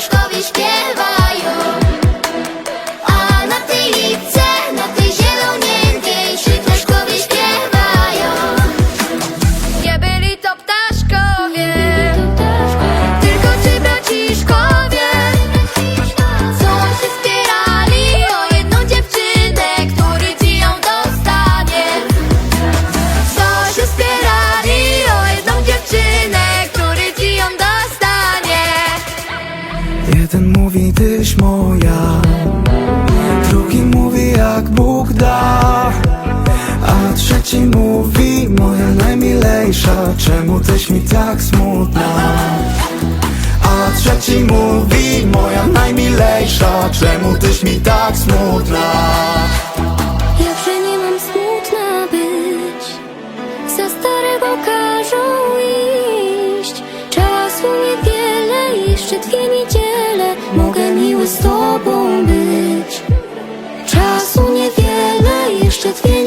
Staszkowi śpiewa Mówi tyś moja. Drugi mówi jak Bóg da. A trzeci mówi moja najmilejsza. Czemu tyś mi tak smutna? A trzeci mówi moja najmilejsza. Czemu tyś mi tak smutna? Jakże nie mam smutna być? Za starego każą iść. Czasu niewiele jeszcze dwie niedziele z tobą być. Czasu niewiele, jeszcze dwie